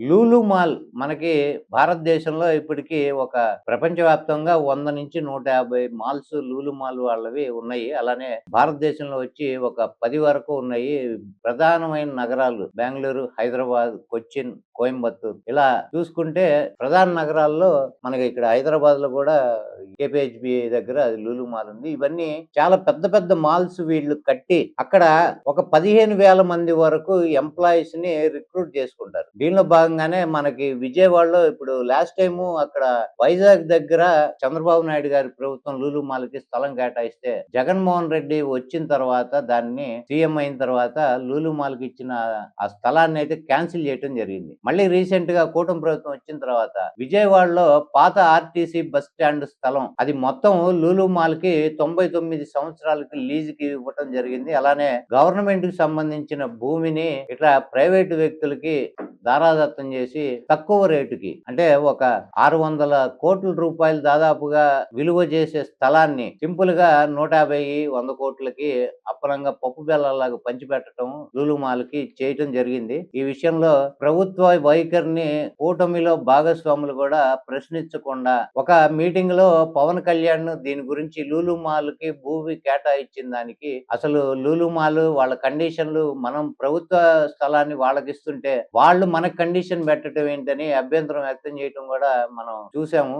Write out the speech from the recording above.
Lulu mall మనకి భారతదేశంలో ఇప్పటికి ఒక ప్రపంచవ్యాప్తంగా వంద నుంచి నూట యాభై మాల్స్ లూలు మాల్ వాళ్ళవి ఉన్నాయి. అలానే భారతదేశంలో వచ్చి ఒక పది వరకు ఉన్నాయి. ప్రధానమైన నగరాలు బెంగళూరు హైదరాబాద్ కొచ్చిన్ కోయంబత్తూర్ ఇలా చూసుకుంటే ప్రధాన నగరాల్లో మనకి ఇక్కడ హైదరాబాద్లో కూడా కేపీహెచ్బి దగ్గర అది లూలు మాల్ ఉంది. ఇవన్నీ చాలా పెద్ద పెద్ద మాల్స్ వీళ్ళు కట్టి అక్కడ ఒక పదిహేను వేల మంది వరకు ఎంప్లాయీస్ని రిక్రూట్ చేసుకుంటారు. దీనిలో భాగంగానే మనకి విజయవాడలో ఇప్పుడు లాస్ట్ టైం అక్కడ వైజాగ్ దగ్గర చంద్రబాబు నాయుడు గారి ప్రభుత్వం లూలు మాల్కి స్థలం కేటాయిస్తే జగన్మోహన్ రెడ్డి వచ్చిన తర్వాత దాన్ని సీఎం అయిన తర్వాత లూలు మాల్కి ఇచ్చిన ఆ స్థలాన్ని అయితే క్యాన్సిల్ చేయడం జరిగింది. మళ్ళీ రీసెంట్గా కూటమి ప్రభుత్వం వచ్చిన తర్వాత విజయవాడలో పాత ఆర్టీసీ బస్ స్టాండ్ స్థలం అది మొత్తం లూలు మాల్కి తొంభై తొమ్మిది సంవత్సరాలకి లీజ్కి ఇవ్వటం జరిగింది. అలానే గవర్నమెంట్కి సంబంధించిన భూమిని ఇట్లా ప్రైవేటు వ్యక్తులకి దారాదత్తం చేసి తక్కువ రేటుకి అంటే ఒక ఆరు వందల కోట్ల రూపాయలు దాదాపుగా విలువ చేసే స్థలాన్ని సింపుల్గా నూట యాభై వంద కోట్లకి అప్పనంగా పప్పు బెల్లలాగా పంచిపెట్టడం లూలుమాలకి చేయటం జరిగింది. ఈ విషయంలో ప్రభుత్వ వైఖరిని కూటమిలో భాగస్వాములు కూడా ప్రశ్నించకుండా ఒక మీటింగ్లో పవన్ కళ్యాణ్ దీని గురించి లూలు మాల్కి భూమి కేటాయించిన దానికి అసలు లూలుమాల్ వాళ్ళ కండిషన్లు మనం ప్రభుత్వ స్థలాన్ని వాళ్ళకి ఇస్తుంటే వాళ్ళు మన కండిషన్ పెట్టడం ఏంటని అభ్యంతరం వ్యక్తం చేయటం కూడా మనం చూసాము.